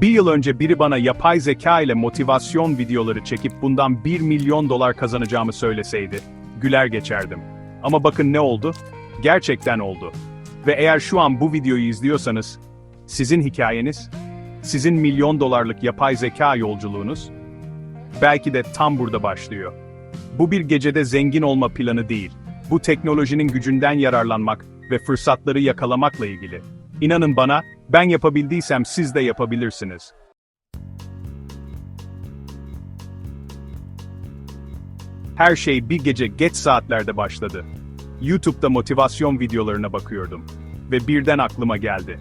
Bir yıl önce biri bana yapay zeka ile motivasyon videoları çekip bundan 1 milyon dolar kazanacağımı söyleseydi, güler geçerdim. Ama bakın ne oldu? Gerçekten oldu. Ve eğer şu an bu videoyu izliyorsanız, sizin hikayeniz, sizin milyon dolarlık yapay zeka yolculuğunuz, belki de tam burada başlıyor. Bu bir gecede zengin olma planı değil. Bu teknolojinin gücünden yararlanmak ve fırsatları yakalamakla ilgili. İnanın bana, ben yapabildiysem siz de yapabilirsiniz. Her şey bir gece geç saatlerde başladı. YouTube'da motivasyon videolarına bakıyordum ve birden aklıma geldi.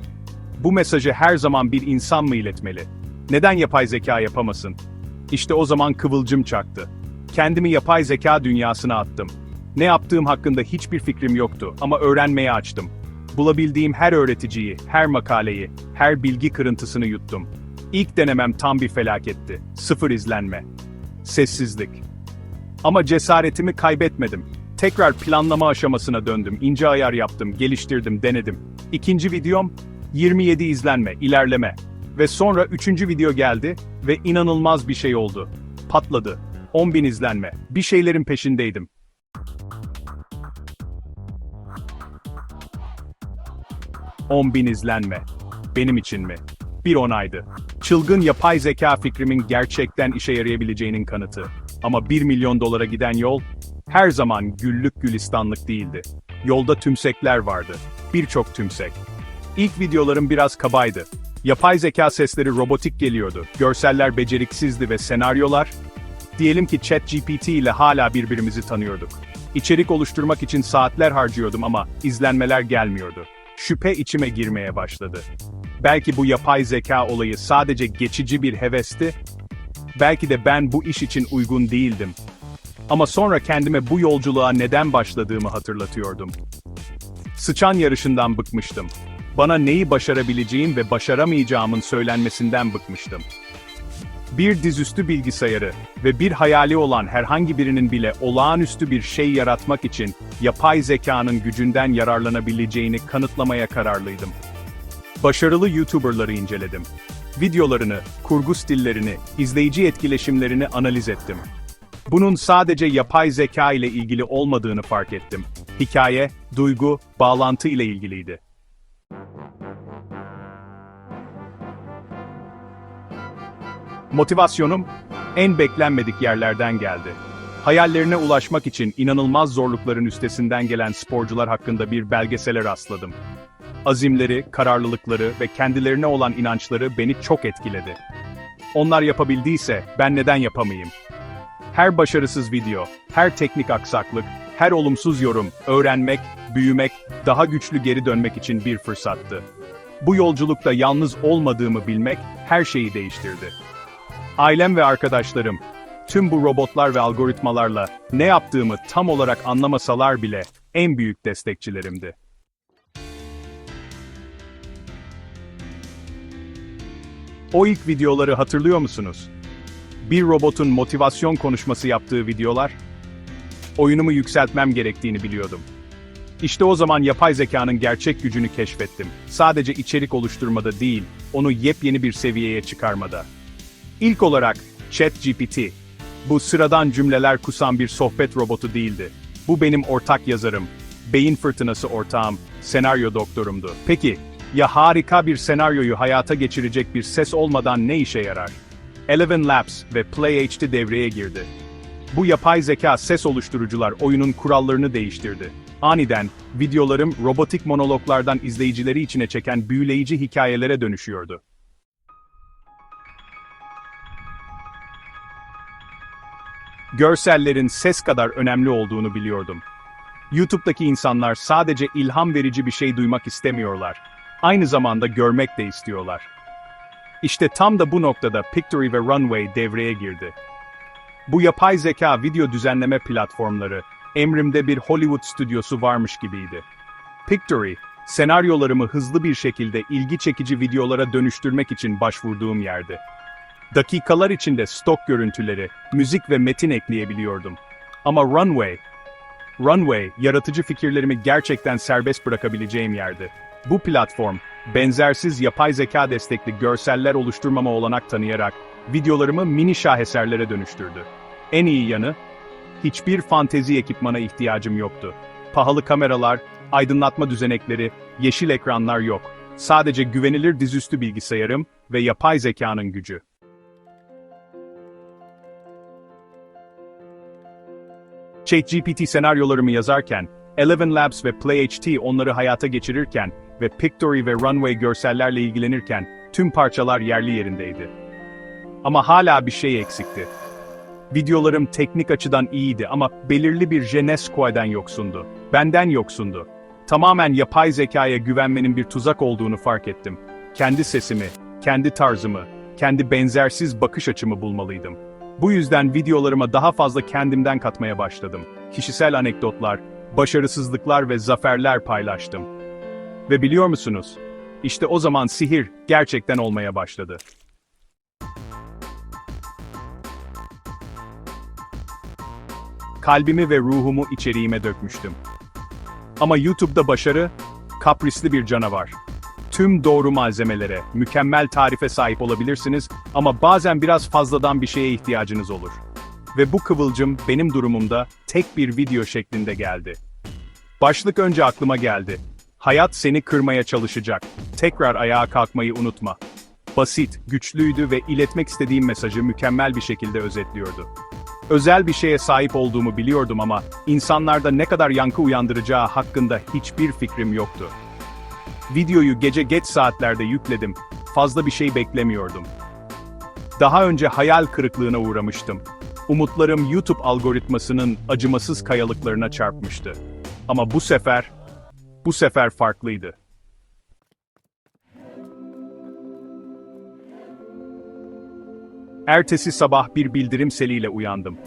Bu mesajı her zaman bir insan mı iletmeli? Neden yapay zeka yapamasın? İşte o zaman kıvılcım çaktı. Kendimi yapay zeka dünyasına attım. Ne yaptığım hakkında hiçbir fikrim yoktu ama öğrenmeye açtım. Bulabildiğim her öğreticiyi, her makaleyi, her bilgi kırıntısını yuttum. İlk denemem tam bir felaketti. Sıfır izlenme. Sessizlik. Ama cesaretimi kaybetmedim. Tekrar planlama aşamasına döndüm, ince ayar yaptım, geliştirdim, denedim. İkinci videom, 27 izlenme, ilerleme. Ve sonra üçüncü video geldi ve inanılmaz bir şey oldu. Patladı. 10.000 izlenme. Bir şeylerin peşindeydim. 10.000 izlenme. Benim için mi? Bir onaydı. Çılgın yapay zeka fikrimin gerçekten işe yarayabileceğinin kanıtı. Ama 1 milyon dolara giden yol, her zaman güllük gülistanlık değildi. Yolda tümsekler vardı. Birçok tümsek. İlk videolarım biraz kabaydı. Yapay zeka sesleri robotik geliyordu. Görseller beceriksizdi ve senaryolar, diyelim ki ChatGPT ile hala birbirimizi tanıyorduk. İçerik oluşturmak için saatler harcıyordum ama izlenmeler gelmiyordu. Şüphe içime girmeye başladı. Belki bu yapay zeka olayı sadece geçici bir hevesti, belki de ben bu iş için uygun değildim. Ama sonra kendime bu yolculuğa neden başladığımı hatırlatıyordum. Sıçan yarışından bıkmıştım. Bana neyi başarabileceğim ve başaramayacağımın söylenmesinden bıkmıştım. Bir dizüstü bilgisayarı ve bir hayali olan herhangi birinin bile olağanüstü bir şey yaratmak için yapay zekanın gücünden yararlanabileceğini kanıtlamaya kararlıydım. Başarılı YouTuber'ları inceledim. Videolarını, kurgu stillerini, izleyici etkileşimlerini analiz ettim. Bunun sadece yapay zeka ile ilgili olmadığını fark ettim. Hikaye, duygu, bağlantı ile ilgiliydi. Motivasyonum en beklenmedik yerlerden geldi. Hayallerine ulaşmak için inanılmaz zorlukların üstesinden gelen sporcular hakkında bir belgesele rastladım. Azimleri, kararlılıkları ve kendilerine olan inançları beni çok etkiledi. Onlar yapabildiyse ben neden yapamayayım? Her başarısız video, her teknik aksaklık, her olumsuz yorum, öğrenmek, büyümek, daha güçlü geri dönmek için bir fırsattı. Bu yolculukta yalnız olmadığımı bilmek her şeyi değiştirdi. Ailem ve arkadaşlarım, tüm bu robotlar ve algoritmalarla ne yaptığımı tam olarak anlamasalar bile en büyük destekçilerimdi. O ilk videoları hatırlıyor musunuz? Bir robotun motivasyon konuşması yaptığı videolar, oyunumu yükseltmem gerektiğini biliyordum. İşte o zaman yapay zekanın gerçek gücünü keşfettim. Sadece içerik oluşturmada değil, onu yepyeni bir seviyeye çıkarmada. İlk olarak ChatGPT. Bu sıradan cümleler kusan bir sohbet robotu değildi. Bu benim ortak yazarım, beyin fırtınası ortağım, senaryo doktorumdu. Peki, ya harika bir senaryoyu hayata geçirecek bir ses olmadan ne işe yarar? Eleven Labs ve PlayHD devreye girdi. Bu yapay zeka ses oluşturucular oyunun kurallarını değiştirdi. Aniden, videolarım robotik monologlardan izleyicileri içine çeken büyüleyici hikayelere dönüşüyordu. Görsellerin ses kadar önemli olduğunu biliyordum. YouTube'daki insanlar sadece ilham verici bir şey duymak istemiyorlar. Aynı zamanda görmek de istiyorlar. İşte tam da bu noktada Pictory ve Runway devreye girdi. Bu yapay zeka video düzenleme platformları, emrimde bir Hollywood stüdyosu varmış gibiydi. Pictory, senaryolarımı hızlı bir şekilde ilgi çekici videolara dönüştürmek için başvurduğum yerdi. Dakikalar içinde stok görüntüleri, müzik ve metin ekleyebiliyordum. Ama Runway, Runway, yaratıcı fikirlerimi gerçekten serbest bırakabileceğim yerdi. Bu platform, benzersiz yapay zeka destekli görseller oluşturmama olanak tanıyarak, videolarımı mini şaheserlere dönüştürdü. En iyi yanı, hiçbir fantezi ekipmana ihtiyacım yoktu. Pahalı kameralar, aydınlatma düzenekleri, yeşil ekranlar yok. Sadece güvenilir dizüstü bilgisayarım ve yapay zekanın gücü. ChatGPT senaryolarımı yazarken, Eleven Labs ve PlayHT onları hayata geçirirken ve Pictory ve Runway görsellerle ilgilenirken tüm parçalar yerli yerindeydi. Ama hala bir şey eksikti. Videolarım teknik açıdan iyiydi ama belirli bir je ne sais quoi'den yoksundu. Benden yoksundu. Tamamen yapay zekaya güvenmenin bir tuzak olduğunu fark ettim. Kendi sesimi, kendi tarzımı, kendi benzersiz bakış açımı bulmalıydım. Bu yüzden videolarıma daha fazla kendimden katmaya başladım. Kişisel anekdotlar, başarısızlıklar ve zaferler paylaştım. Ve biliyor musunuz? İşte o zaman sihir gerçekten olmaya başladı. Kalbimi ve ruhumu içeriğime dökmüştüm. Ama YouTube'da başarı, kaprisli bir canavar. Tüm doğru malzemelere, mükemmel tarife sahip olabilirsiniz ama bazen biraz fazladan bir şeye ihtiyacınız olur. Ve bu kıvılcım benim durumumda tek bir video şeklinde geldi. Başlık önce aklıma geldi. Hayat seni kırmaya çalışacak. Tekrar ayağa kalkmayı unutma. Basit, güçlüydü ve iletmek istediğim mesajı mükemmel bir şekilde özetliyordu. Özel bir şeye sahip olduğumu biliyordum ama insanlarda ne kadar yankı uyandıracağı hakkında hiçbir fikrim yoktu. Videoyu gece geç saatlerde yükledim. Fazla bir şey beklemiyordum. Daha önce hayal kırıklığına uğramıştım. Umutlarım YouTube algoritmasının acımasız kayalıklarına çarpmıştı. Ama bu sefer, bu sefer farklıydı. Ertesi sabah bir bildirim seliyle uyandım.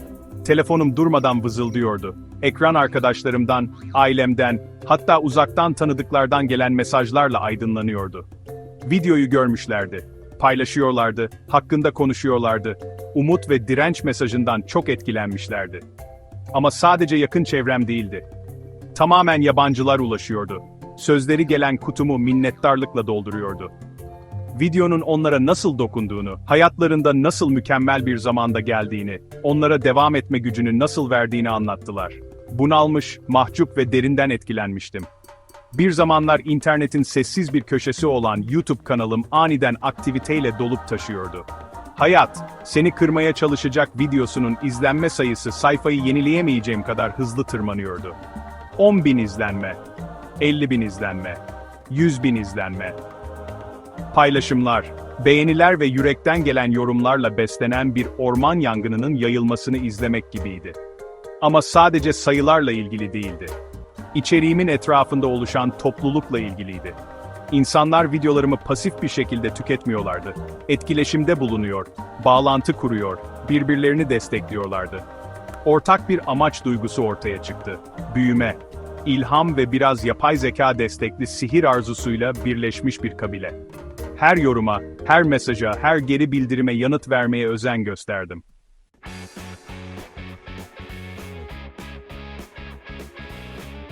Telefonum durmadan vızıldıyordu. Ekran arkadaşlarımdan, ailemden, hatta uzaktan tanıdıklardan gelen mesajlarla aydınlanıyordu. Videoyu görmüşlerdi. Paylaşıyorlardı, hakkında konuşuyorlardı. Umut ve direnç mesajından çok etkilenmişlerdi. Ama sadece yakın çevrem değildi. Tamamen yabancılar ulaşıyordu. Sözleri gelen kutumu minnettarlıkla dolduruyordu videonun onlara nasıl dokunduğunu, hayatlarında nasıl mükemmel bir zamanda geldiğini, onlara devam etme gücünü nasıl verdiğini anlattılar. Bunalmış, mahcup ve derinden etkilenmiştim. Bir zamanlar internetin sessiz bir köşesi olan YouTube kanalım aniden aktiviteyle dolup taşıyordu. Hayat, seni kırmaya çalışacak videosunun izlenme sayısı sayfayı yenileyemeyeceğim kadar hızlı tırmanıyordu. 10 bin izlenme, 50 bin izlenme, 100 bin izlenme, Paylaşımlar, beğeniler ve yürekten gelen yorumlarla beslenen bir orman yangınının yayılmasını izlemek gibiydi. Ama sadece sayılarla ilgili değildi. İçeriğimin etrafında oluşan toplulukla ilgiliydi. İnsanlar videolarımı pasif bir şekilde tüketmiyorlardı. Etkileşimde bulunuyor, bağlantı kuruyor, birbirlerini destekliyorlardı. Ortak bir amaç duygusu ortaya çıktı. Büyüme, ilham ve biraz yapay zeka destekli sihir arzusuyla birleşmiş bir kabile. Her yoruma, her mesaja, her geri bildirime yanıt vermeye özen gösterdim.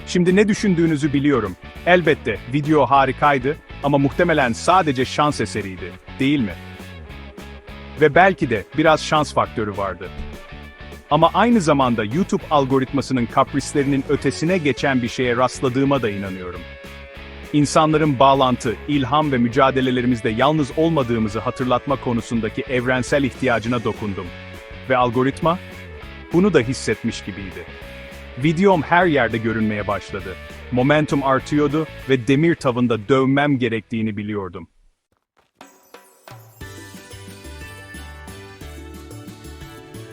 Şimdi ne düşündüğünüzü biliyorum. Elbette video harikaydı ama muhtemelen sadece şans eseriydi, değil mi? Ve belki de biraz şans faktörü vardı. Ama aynı zamanda YouTube algoritmasının kaprislerinin ötesine geçen bir şeye rastladığıma da inanıyorum. İnsanların bağlantı, ilham ve mücadelelerimizde yalnız olmadığımızı hatırlatma konusundaki evrensel ihtiyacına dokundum. Ve algoritma? Bunu da hissetmiş gibiydi. Videom her yerde görünmeye başladı. Momentum artıyordu ve demir tavında dövmem gerektiğini biliyordum.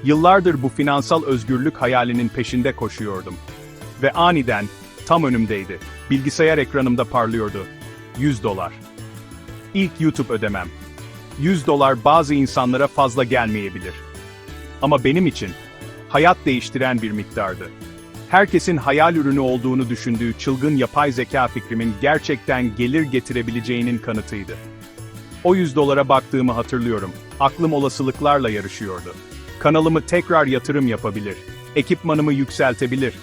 Yıllardır bu finansal özgürlük hayalinin peşinde koşuyordum. Ve aniden, tam önümdeydi. Bilgisayar ekranımda parlıyordu. 100 dolar. İlk YouTube ödemem. 100 dolar bazı insanlara fazla gelmeyebilir. Ama benim için, hayat değiştiren bir miktardı. Herkesin hayal ürünü olduğunu düşündüğü çılgın yapay zeka fikrimin gerçekten gelir getirebileceğinin kanıtıydı. O 100 dolara baktığımı hatırlıyorum. Aklım olasılıklarla yarışıyordu. Kanalımı tekrar yatırım yapabilir, ekipmanımı yükseltebilir,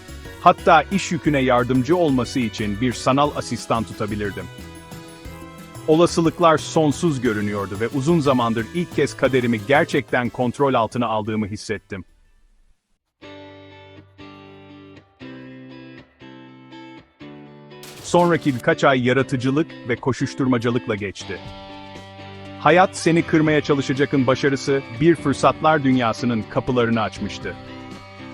hatta iş yüküne yardımcı olması için bir sanal asistan tutabilirdim. Olasılıklar sonsuz görünüyordu ve uzun zamandır ilk kez kaderimi gerçekten kontrol altına aldığımı hissettim. Sonraki birkaç ay yaratıcılık ve koşuşturmacalıkla geçti. Hayat seni kırmaya çalışacakın başarısı bir fırsatlar dünyasının kapılarını açmıştı.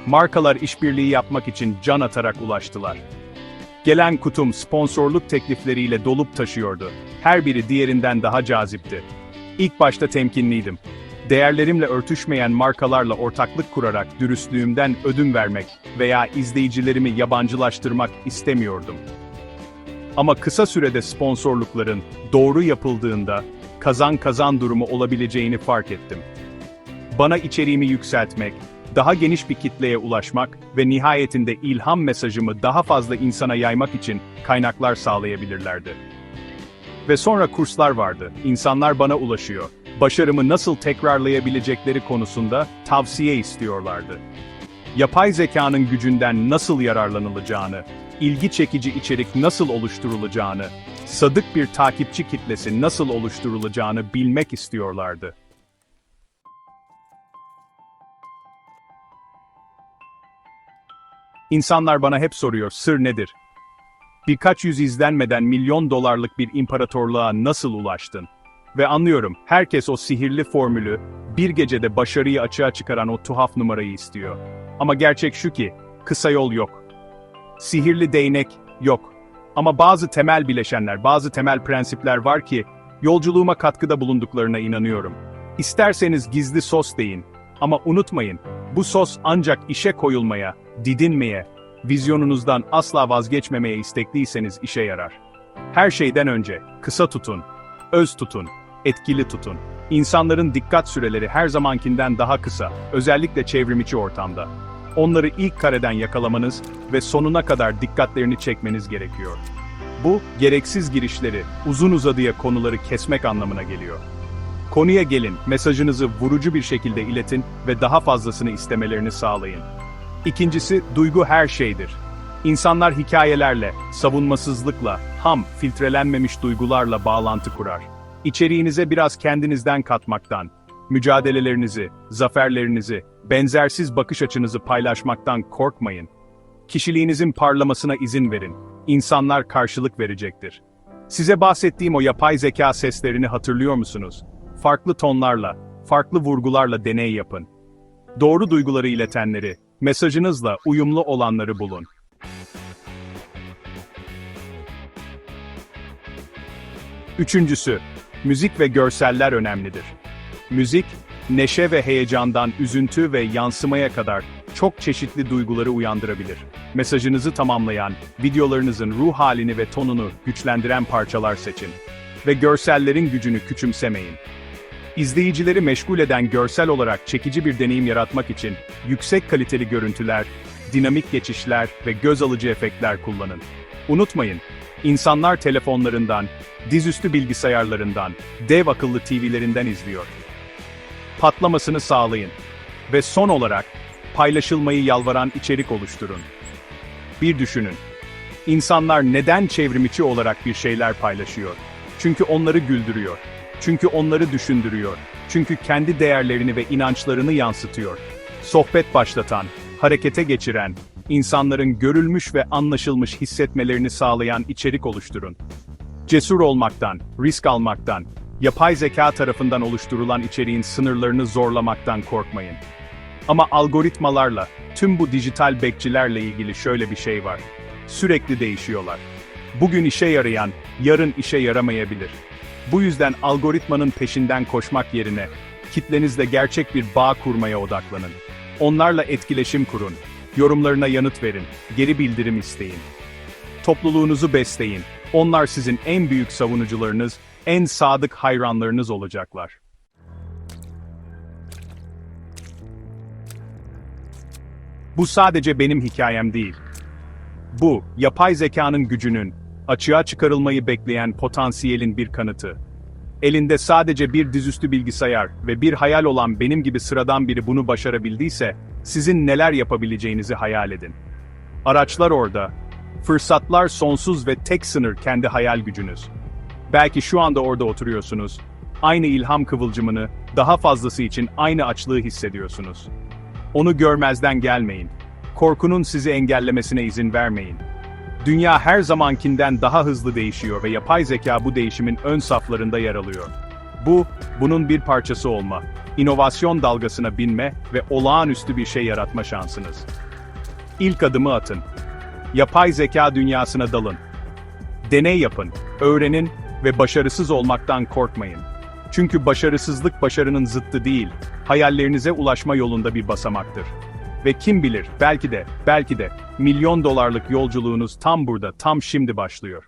Markalar işbirliği yapmak için can atarak ulaştılar. Gelen kutum sponsorluk teklifleriyle dolup taşıyordu. Her biri diğerinden daha cazipti. İlk başta temkinliydim. Değerlerimle örtüşmeyen markalarla ortaklık kurarak dürüstlüğümden ödün vermek veya izleyicilerimi yabancılaştırmak istemiyordum. Ama kısa sürede sponsorlukların doğru yapıldığında kazan kazan durumu olabileceğini fark ettim. Bana içeriğimi yükseltmek, daha geniş bir kitleye ulaşmak ve nihayetinde ilham mesajımı daha fazla insana yaymak için kaynaklar sağlayabilirlerdi. Ve sonra kurslar vardı. İnsanlar bana ulaşıyor. Başarımı nasıl tekrarlayabilecekleri konusunda tavsiye istiyorlardı. Yapay zekanın gücünden nasıl yararlanılacağını, ilgi çekici içerik nasıl oluşturulacağını, sadık bir takipçi kitlesi nasıl oluşturulacağını bilmek istiyorlardı. İnsanlar bana hep soruyor, sır nedir? Birkaç yüz izlenmeden milyon dolarlık bir imparatorluğa nasıl ulaştın? Ve anlıyorum, herkes o sihirli formülü, bir gecede başarıyı açığa çıkaran o tuhaf numarayı istiyor. Ama gerçek şu ki, kısa yol yok. Sihirli değnek yok. Ama bazı temel bileşenler, bazı temel prensipler var ki, yolculuğuma katkıda bulunduklarına inanıyorum. İsterseniz gizli sos deyin. Ama unutmayın, bu sos ancak işe koyulmaya, didinmeye, vizyonunuzdan asla vazgeçmemeye istekliyseniz işe yarar. Her şeyden önce, kısa tutun, öz tutun, etkili tutun. İnsanların dikkat süreleri her zamankinden daha kısa, özellikle çevrimiçi ortamda. Onları ilk kareden yakalamanız ve sonuna kadar dikkatlerini çekmeniz gerekiyor. Bu, gereksiz girişleri, uzun uzadıya konuları kesmek anlamına geliyor. Konuya gelin, mesajınızı vurucu bir şekilde iletin ve daha fazlasını istemelerini sağlayın. İkincisi, duygu her şeydir. İnsanlar hikayelerle, savunmasızlıkla, ham, filtrelenmemiş duygularla bağlantı kurar. İçeriğinize biraz kendinizden katmaktan, mücadelelerinizi, zaferlerinizi, benzersiz bakış açınızı paylaşmaktan korkmayın. Kişiliğinizin parlamasına izin verin. İnsanlar karşılık verecektir. Size bahsettiğim o yapay zeka seslerini hatırlıyor musunuz? Farklı tonlarla, farklı vurgularla deney yapın. Doğru duyguları iletenleri, mesajınızla uyumlu olanları bulun. Üçüncüsü, müzik ve görseller önemlidir. Müzik, neşe ve heyecandan üzüntü ve yansımaya kadar çok çeşitli duyguları uyandırabilir. Mesajınızı tamamlayan, videolarınızın ruh halini ve tonunu güçlendiren parçalar seçin. Ve görsellerin gücünü küçümsemeyin. İzleyicileri meşgul eden görsel olarak çekici bir deneyim yaratmak için yüksek kaliteli görüntüler, dinamik geçişler ve göz alıcı efektler kullanın. Unutmayın, insanlar telefonlarından, dizüstü bilgisayarlarından, dev akıllı TV'lerinden izliyor. Patlamasını sağlayın. Ve son olarak, paylaşılmayı yalvaran içerik oluşturun. Bir düşünün. İnsanlar neden çevrimiçi olarak bir şeyler paylaşıyor? Çünkü onları güldürüyor. Çünkü onları düşündürüyor. Çünkü kendi değerlerini ve inançlarını yansıtıyor. Sohbet başlatan, harekete geçiren, insanların görülmüş ve anlaşılmış hissetmelerini sağlayan içerik oluşturun. Cesur olmaktan, risk almaktan, yapay zeka tarafından oluşturulan içeriğin sınırlarını zorlamaktan korkmayın. Ama algoritmalarla, tüm bu dijital bekçilerle ilgili şöyle bir şey var. Sürekli değişiyorlar. Bugün işe yarayan, yarın işe yaramayabilir. Bu yüzden algoritmanın peşinden koşmak yerine, kitlenizle gerçek bir bağ kurmaya odaklanın. Onlarla etkileşim kurun, yorumlarına yanıt verin, geri bildirim isteyin. Topluluğunuzu besleyin, onlar sizin en büyük savunucularınız, en sadık hayranlarınız olacaklar. Bu sadece benim hikayem değil. Bu, yapay zekanın gücünün, açığa çıkarılmayı bekleyen potansiyelin bir kanıtı. Elinde sadece bir dizüstü bilgisayar ve bir hayal olan benim gibi sıradan biri bunu başarabildiyse, sizin neler yapabileceğinizi hayal edin. Araçlar orada, fırsatlar sonsuz ve tek sınır kendi hayal gücünüz. Belki şu anda orada oturuyorsunuz. Aynı ilham kıvılcımını, daha fazlası için aynı açlığı hissediyorsunuz. Onu görmezden gelmeyin. Korkunun sizi engellemesine izin vermeyin. Dünya her zamankinden daha hızlı değişiyor ve yapay zeka bu değişimin ön saflarında yer alıyor. Bu, bunun bir parçası olma, inovasyon dalgasına binme ve olağanüstü bir şey yaratma şansınız. İlk adımı atın. Yapay zeka dünyasına dalın. Deney yapın, öğrenin ve başarısız olmaktan korkmayın. Çünkü başarısızlık başarının zıttı değil, hayallerinize ulaşma yolunda bir basamaktır. Ve kim bilir, belki de, belki de milyon dolarlık yolculuğunuz tam burada, tam şimdi başlıyor.